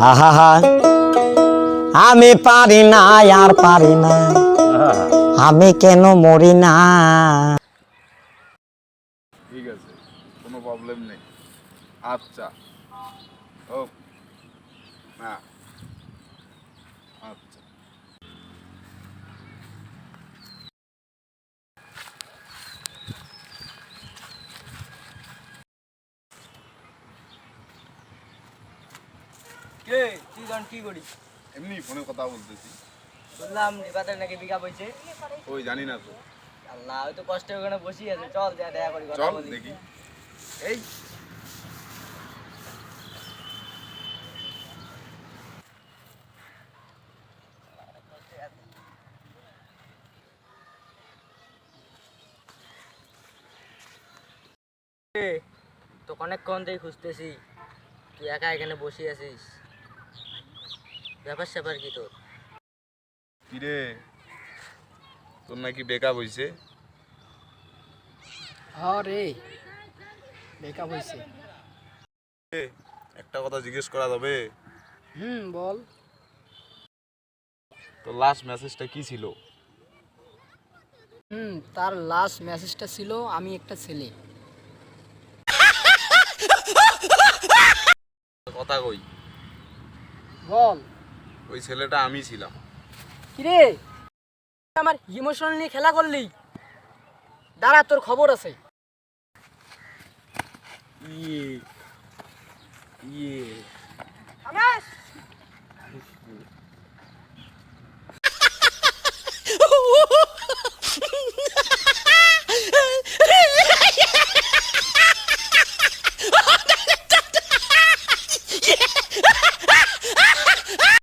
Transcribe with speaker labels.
Speaker 1: আহা আমি পারি না আর পারি না। আমি কেন মরি না?
Speaker 2: ঠিক আছে কোনো প্রবলেম নেই। আচ্ছা। ও না। আচ্ছা।
Speaker 3: কে তুই তখন কি করিস?
Speaker 2: এমনি ফোনে কথা বলতেছি।
Speaker 3: শুনলাম নিপাতের নাকি বিঘা বইছে
Speaker 2: ওই জানি না তো।
Speaker 3: আল্লাহ হয়তো কষ্ট ওখানে বসি আছে। চল যা দেখা করি কথা
Speaker 2: চল
Speaker 3: বলি।
Speaker 2: দেখি। এই।
Speaker 3: তো অনেকক্ষণ থেকে খুঁজতেছি। তুই একা এখানে বসে আছিস। ব্যাপার স্যাপার কি তোর?
Speaker 2: কিরে? তোর নাকি বেকআপ হইছে?
Speaker 4: রে বেকআপ হয়েছে
Speaker 2: একটা কথা জিজ্ঞেস করা যাবে?
Speaker 4: হুম বল।
Speaker 2: তোর লাস্ট মেসেজটা কি ছিল?
Speaker 4: হুম তার লাস্ট মেসেজটা ছিল আমি একটা ছেলে।
Speaker 2: কথা কই?
Speaker 4: বল।
Speaker 2: ওই ছেলেটা আমি ছিলাম।
Speaker 4: কিরে? আমার ইমোশনাল নিয়ে খেলা করলি? দাঁড়া তোর খবর আছে।
Speaker 3: ইয়ে ইয়ে।